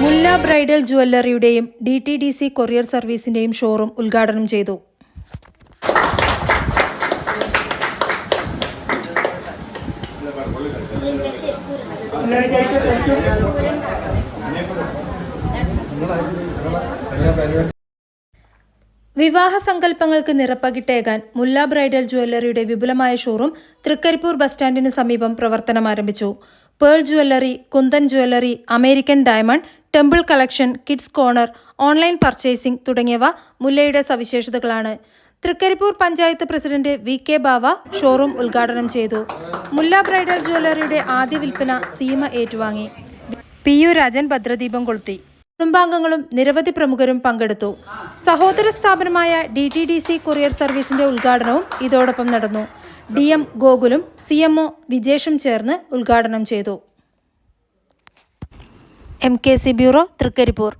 മുല്ല bridal ജുവല്ലറിയുടെയും D T D C courier സർവീസിന്റെയും showroom ഉദ്ഘാടനം ചെയ്തു. വിവാഹ സങ്കല്പങ്ങൾക്ക് നിറപ്പകിട്ടേകാൻ മുല്ല ബ്രൈഡൽ ജുവല്ലറിയുടെ വിപുലമായ ഷോറൂം തൃക്കരിപ്പൂർ ബസ് സ്റ്റാൻഡിന് സമീപം പ്രവർത്തനം ആരംഭിച്ചു pearl jewellery kundan jewellery American diamond temple collection kids corner online purchasing തുടങ്ങിയവ മുല്ലയുടെ സവിശേഷതകളാണ്. Thrikkaripur panchayat president V K Bava showroom ഉദ്ഘാടനം ചെയ്തു. മുല്ല ബ്രൈഡൽ ജ്വല്ലറിയുടെ ആദ്യ വിൽപ്പന സീമ ഏറ്റുവാങ്ങി. പി യു രാജൻ ഭദ്രദീപം കൊളുത്തി. കുടുംബാംഗങ്ങളും നിരവധി പ്രമുഖരും പങ്കെടുത്തു. സഹോദര സ്ഥാപനമായ D T D C courier സർവീസിന്റെ ഉദ്ഘാടനവും ഇതോടൊപ്പം നടന്നു. ഡി എം ഗോകുലും സി എം ഒ വിജേഷും ചേർന്ന് ഉദ്ഘാടനം ചെയ്തു. M K C bureau Thrikkaripur